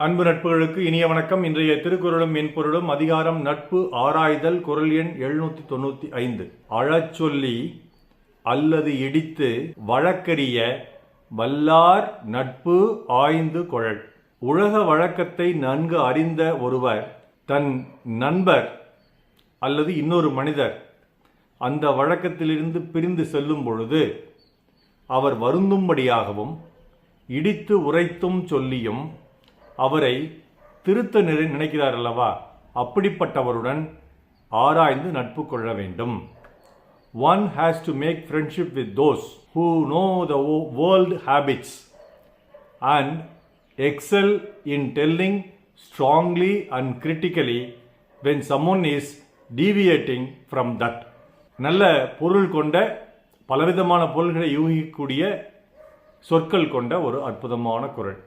அன்பு நட்புகளுக்கு இனிய வணக்கம். இன்றைய திருக்குறளும் மென்பொருளும் அதிகாரம் நட்பு ஆராய்தல் குரல் எண் எழுநூத்தி தொண்ணூத்தி ஐந்து. அழச்சொல்லி அல்லது இடித்து வழக்கறிய வல்லார் நட்பு ஆய்ந்து கொழல். உலக வழக்கத்தை நன்கு அறிந்த ஒருவர் தன் நண்பர் அல்லது இன்னொரு மனிதர் அந்த வழக்கத்திலிருந்து பிரிந்து செல்லும் பொழுது அவர் வருந்தும்படியாகவும் இடித்து உரைத்தும் சொல்லியும் அவரை திருத்த நினைக்கிறார் அல்லவா அப்படிப்பட்டவருடன் ஆராய்ந்து நட்பு கொள்ள வேண்டும். One has to make friendship with those who know the world habits and excel in telling strongly and critically when someone is deviating from that நல்ல பொருள் கொண்ட பலவிதமான பொருள்களை யூகிக்கக்கூடிய சொற்கள் கொண்ட ஒரு அற்புதமான குரல்.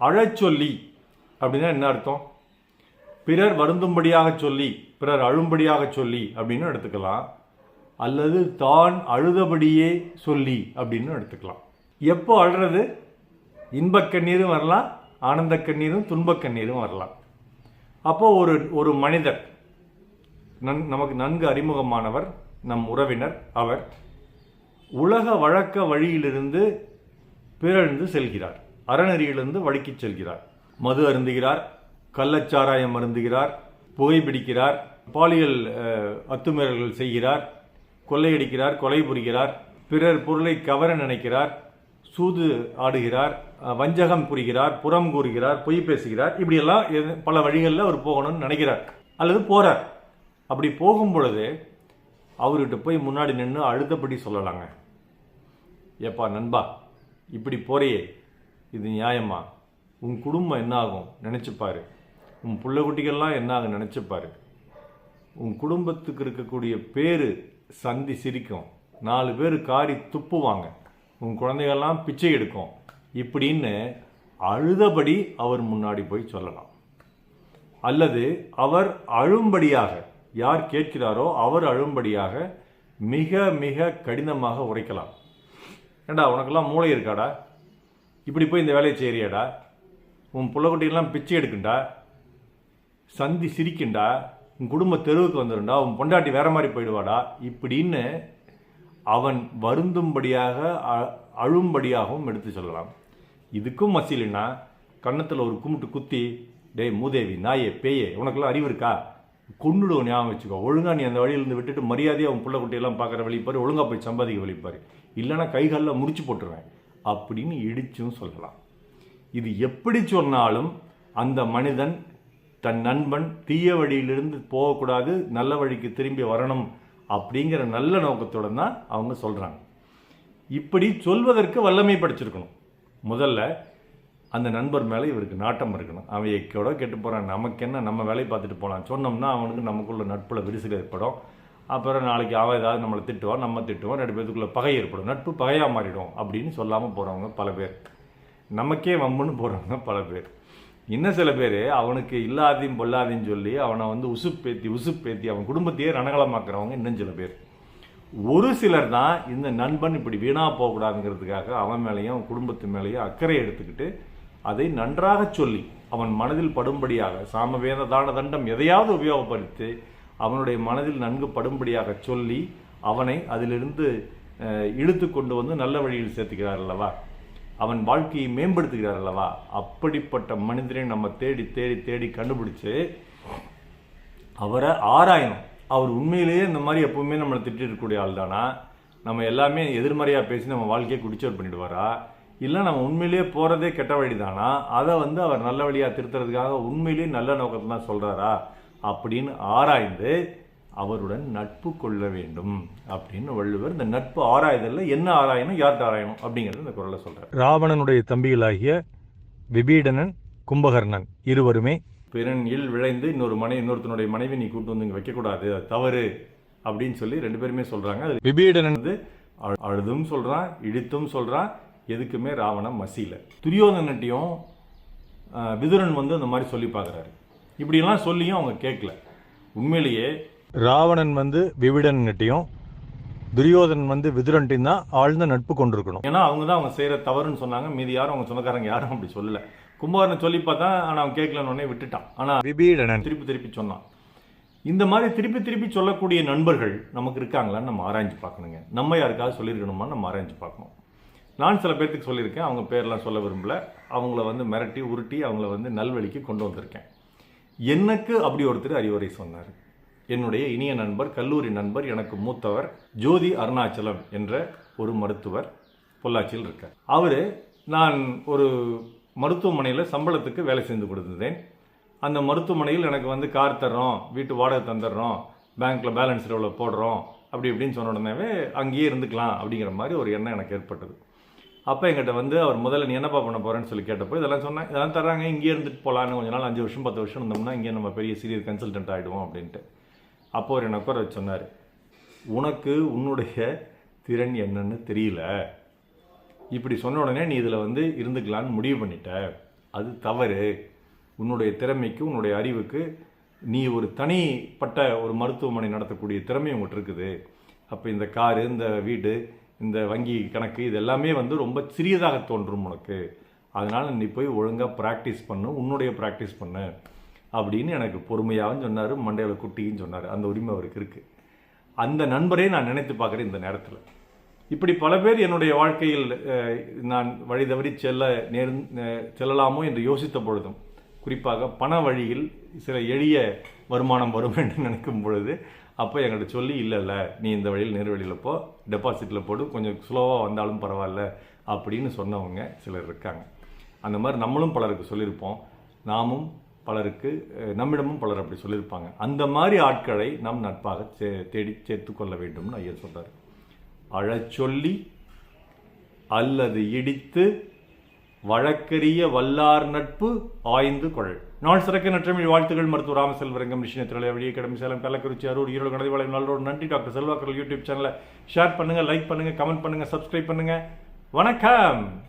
அழச்சொல்லி. அப்படின்னா என்ன அர்த்தம்? பிறர் வருந்தும்படியாக சொல்லி பிறர் அழும்படியாக சொல்லி அப்படின்னு எடுத்துக்கலாம். அல்லது தான் அழுதபடியே சொல்லி அப்படின்னு எடுத்துக்கலாம். எப்போ அழுறது? இன்பக்கண்ணீரும் வரலாம் ஆனந்த கண்ணீரும் துன்பக்கண்ணீரும் வரலாம். அப்போ ஒரு ஒரு மனிதர் நன் நமக்கு நன்கு அறிமுகமானவர் நம் உறவினர் அவர் உலக வழக்க வழியிலிருந்து பிறழ்ந்து செல்கிறார். அறநெறியிலிருந்து வழுக்கிச் செல்கிறார். மது அருந்துகிறார் கள்ளச்சாராயம் அருந்துகிறார் புகைப்பிடிக்கிறார் பாலியல் அத்துமீறல்கள் செய்கிறார் கொள்ளையடிக்கிறார் கொலை புரிகிறார் பிறர் பொருளை கவர நினைக்கிறார் சூது ஆடுகிறார் வஞ்சகம் புரிகிறார் புறம் கூறுகிறார் பொய் பேசுகிறார் இப்படியெல்லாம் எது- பல வழிகளில் அவர் போகணும்னு நினைக்கிறார். அல்லது போகிறார் அப்படி போகும் பொழுது அவர்கிட்ட போய் முன்னாடி நின்று அழுதபடி சொல்லலாங்க. ஏப்பா நண்பா இப்படி போறையே இது நியாயமா? உன் குடும்பம் என்ன ஆகும் உன் பிள்ளை குட்டிகள்லாம் என்ன ஆகும் உன் குடும்பத்துக்கு இருக்கக்கூடிய பேர் சந்தி சிரிக்கும். நாலு பேர் காரி துப்புவாங்க. உன் குழந்தைகள்லாம் பிச்சை எடுக்கும். இப்படின்னு அழுதபடி அவர் முன்னாடி போய் சொல்லலாம். அல்லது அவர் அழும்படியாக யார் கேட்கிறாரோ அவர் அழும்படியாக மிக மிக கடினமாக உரைக்கலாம். ஏண்டா உனக்கெல்லாம் மூளை இருக்காடா? இப்படி போய் இந்த வேலையை செய்கிறியாடா உன் புள்ளக்குட்டியெல்லாம் பிச்சை எடுக்குண்டா? சந்தி சிரிக்குண்டா? உன் குடும்ப தெருவுக்கு வந்துடும்டா உன் பொண்டாட்டி வேற மாதிரி போயிடுவாடா? இப்படின்னு அவன் வருந்தும்படியாக அ- அழும்படியாகவும் எடுத்து சொல்லலாம். இதுக்கும் மசிலினா கன்னத்தில் ஒரு கும்பிட்டு குத்தி டேய் மூதேவி நாயே பேயே உனக்கெல்லாம் அறிவு இருக்கா? கொண்டுடுவோம் ஞாபகம் வச்சுக்கோ. ஒழுங்கா நீ அந்த வழியிலிருந்து விட்டுட்டு மரியாதையாக உன் புள்ள குட்டியெல்லாம் பார்க்குற வழிப்பார் ஒழுங்காக போய் சம்பாதிக்க வழிப்பார் இல்லைன்னா கைகாலில் முடிச்சு போட்டுருவேன். அப்படின்னு இடிச்சும் சொல்லலாம். இது எப்படி சொன்னாலும் அந்த மனிதன் தன் நண்பன் தீய வழியிலிருந்து போகக்கூடாது நல்ல வழிக்கு திரும்பி வரணும் அப்படிங்கிற நல்ல நோக்கத்துடன் தான் அவங்க சொல்கிறாங்க இப்படி சொல்வதற்கு வல்லமை படிச்சிருக்கணும். முதல்ல அந்த நண்பர் மேலே இவருக்கு நாட்டம் இருக்கணும். அவன் எக்கோட கெட்டு போகிறான் நமக்கு என்ன நம்ம வேலையை பார்த்துட்டு போகலாம் சொன்னோம்னா அவனுக்கு நமக்குள்ள நட்புல விரிசல் ஏற்படும். அப்புறம் நாளைக்கு அவன் ஏதாவது நம்மளை திட்டுவான் நம்ம திட்டுவோம் ரெண்டு பேத்துக்குள்ளே பகை ஏற்படும். நட்பு பகையாக மாறிடும் அப்படின்னு சொல்லாமல் போகிறவங்க பல பேர். நமக்கே வம்புன்னு போகிறவங்க பல பேர். இன்னும் சில பேர் அவனுக்கு இல்லாதையும் பொல்லாதையும் சொல்லி அவனை வந்து உசுப்பேத்தி உசுப்பேத்தி அவன் குடும்பத்தையே ரணகலமாக்குறவங்க இன்னும் சில பேர். ஒரு சிலர் தான் இந்த நண்பன் இப்படி வீணாக போகக்கூடாதுங்கிறதுக்காக அவன் மேலேயும் அவன் குடும்பத்து மேலேயும் அக்கறை எடுத்துக்கிட்டு அதை நன்றாக சொல்லி அவன் மனதில் படும்படியாக சாமவேத தான தண்டம் எதையாவது உபயோகப்படுத்தி அவனுடைய மனதில் நன்கு படும்படியாக சொல்லி அவனை அதிலிருந்து இழுத்து கொண்டு வந்து நல்ல வழியில் சேர்த்துக்கிறார் அல்லவா? அவன் வாழ்க்கையை மேம்படுத்துகிறார் அல்லவா? அப்படிப்பட்ட மனிதரை நம்ம தேடி தேடி தேடி கண்டுபிடிச்சு அவரை ஆராயணும். அவர் உண்மையிலேயே இந்த மாதிரி எப்பவுமே நம்மளை திட்டிருக்கக்கூடிய ஆள் தானா? நம்ம எல்லாமே எதிர்மறையாக பேசி நம்ம வாழ்க்கையை குடிச்சோர் பண்ணிடுவாரா? இல்லை நம்ம உண்மையிலேயே போகிறதே கெட்ட வழி தானா அதை வந்து அவர் நல்ல வழியாக திருத்துறதுக்காக உண்மையிலேயே நல்ல நோக்கத்தை தான் சொல்கிறாரா அப்படின்னு ஆராய்ந்து அவருடன் நட்பு கொள்ள வேண்டும் அப்படின்னு வள்ளுவர் இந்த நட்பு ஆராய்தலில் என்ன ஆராயணும் யார்கிட்ட ஆராயணும் அப்படிங்கிறது இந்த குரலை சொல்கிறார் ராவணனுடைய தம்பிகளாகிய விபீடனன் கும்பகர்ணன் இருவருமே பிறன் இல் விளைந்து இன்னொரு மனை இன்னொருத்தனுடைய மனைவி நீ கூட்டு வந்து இங்கே வைக்கக்கூடாது அது தவறு அப்படின்னு சொல்லி ரெண்டு பேருமே சொல்றாங்க. அது விபீடனன் வந்து அழு- அழுதும் சொல்றான் இடித்தும் சொல்றான் எதுக்குமே ராவணன் மசியில. துரியோதனட்டையும் விதுரன் வந்து அந்த மாதிரி சொல்லி பார்க்குறாரு. இப்படியெல்லாம் சொல்லியும் அவங்க கேட்கல. உண்மையிலேயே ராவணன் வந்து விவிடன்கிட்டையும் துரியோதனன் வந்து விதுரன்ட்டின் தான் ஆழ்ந்த நட்பு கொண்டிருக்கணும். ஏன்னா அவங்க தான் அவங்க செய்கிற தவறுன்னு சொன்னாங்க. மீதி யாரும் அவங்க சொந்தக்காரங்க யாரும் அப்படி சொல்லல. கும்பகர்ணன் சொல்லி பார்த்தா ஆனால் அவன் கேட்கலன்னு விட்டுட்டான். ஆனால் விபீடனன். திருப்பி திருப்பி சொன்னான். இந்த மாதிரி திருப்பி திருப்பி சொல்லக்கூடிய நண்பர்கள் நமக்கு இருக்காங்களான்னு நம்ம ஆராய்ஞ்சு பார்க்கணுங்க. நம்ம யாருக்காவது சொல்லியிருக்கணுமா? நம்ம ஆராய்ஞ்சு பார்க்கணும். நான் சில பேர்த்துக்கு சொல்லியிருக்கேன். அவங்க பேர்லாம் சொல்ல விரும்பல. அவங்கள வந்து மிரட்டி உருட்டி அவங்கள வந்து நல்வழிக்கு கொண்டு வந்திருக்கேன். எனக்கு அப்படி ஒருத்தர் அறிவுரை சொன்னார். என்னுடைய இனிய நண்பர் கல்லூரி நண்பர் எனக்கு மூத்தவர் ஜோதி அருணாச்சலம் என்ற ஒரு மருத்துவர் பொள்ளாச்சியில் இருக்கார். அவர் நான் ஒரு மருத்துவமனையில் சம்பளத்துக்கு வேலை செஞ்சு கொடுத்துருந்தேன் அந்த மருத்துவமனையில் எனக்கு வந்து கார் தர்றோம் வீட்டு வாடகை தந்துடுறோம் பேங்க்கில் பேலன்ஸ் எவ்வளோ போடுறோம் அப்படி இப்படின்னு சொன்ன உடனேவே அங்கேயே இருந்துக்கலாம் அப்படிங்கிற மாதிரி ஒரு எண்ணம் எனக்கு ஏற்பட்டது. அப்போ எங்கிட்ட வந்து அவர் முதல்ல நீ என்னப்பா பண்ண போகிறேன்னு சொல்லி கேட்டப்போ இதெல்லாம் சொன்னேன். இதெல்லாம் தர்றாங்க இங்கே இருந்துட்டு போகலான்னு கொஞ்ச நாள் அஞ்சு வருஷம் பத்து வருஷம் இருந்தோம்னா இங்கே நம்ம பெரிய சீரியர் கன்சல்டன்ட் ஆகிடுவோம் அப்படின்ட்டு. அப்போ அவர் எனக்கு உட்கார வச்சு சொன்னார் உனக்கு உன்னுடைய திறன் என்னன்னு தெரியல. இப்படி சொன்ன உடனே நீ இதில் வந்து இருந்துக்கலான்னு முடிவு பண்ணிட்ட. அது தவறு. உன்னுடைய திறமைக்கு உன்னுடைய அறிவுக்கு நீ ஒரு தனிப்பட்ட ஒரு மருத்துவமனை நடத்தக்கூடிய திறமை உங்கள்கிட்ட இருக்குது. அப்போ இந்த காரு இந்த வீடு இந்த வங்கி கணக்கு இது எல்லாமே வந்து ரொம்ப சிறியதாக தோன்றும் உனக்கு. அதனால் நீ போய் ஒழுங்காக ப்ராக்டிஸ் பண்ணு உன்னுடைய ப்ராக்டிஸ் பண்ணு அப்படின்னு எனக்கு பொறுமையாகவும் சொன்னார் மண்டையில் குட்டியும் சொன்னார். அந்த உரிமை அவருக்கு இருக்குது அந்த நண்பரே நான் நினைத்து பார்க்குறேன் இந்த நேரத்தில். இப்படி பல பேர் என்னுடைய வாழ்க்கையில் நான் வழி தவறி செல்ல நேர் செல்லலாமோ என்று யோசித்த பொழுதும் குறிப்பாக பண வழியில் சில எளிய வருமானம் வரும் என்று நினைக்கும் பொழுது அப்போ எங்கள்கிட்ட சொல்லி இல்லை இல்லை நீ இந்த வழியில் நேர் வழியில் போ. டெபாசிட்டில் போடு. கொஞ்சம் ஸ்லோவாக வந்தாலும் பரவாயில்ல அப்படின்னு சொன்னவங்க சிலர் இருக்காங்க. அந்த மாதிரி நம்மளும் பலருக்கு சொல்லியிருப்போம். நாமும் பலருக்கு நம்மிடமும் பலர் அப்படி சொல்லியிருப்பாங்க. அந்த மாதிரி ஆட்களை நம் நட்பாக சே தேடி சேர்த்து கொள்ள வேண்டும்னு ஐயர் சொல்கிறார் அழச் சொல்லி அல்லது இடித்து வழக்கரிய வல்லார் நட்பு ஆய்ந்து கொள். நாள் சிறக்க நற்றமிழ் வாழ்த்துகள் மருத்துவ ராமசெல்வரங்கம் நிஷின திரளை வழியை கடமை சேலம் கள்ளக்குறிச்சி அரூர் ஈரோடு கணதி நல்லோடு நன்றி டாக்டர் செல்வாக்கர் யூடியூப் சேனலை ஷேர் பண்ணுங்கள் லைக் பண்ணுங்கள் கமெண்ட் பண்ணுங்கள் சப்ஸ்கிரைப் பண்ணுங்கள் வணக்கம்!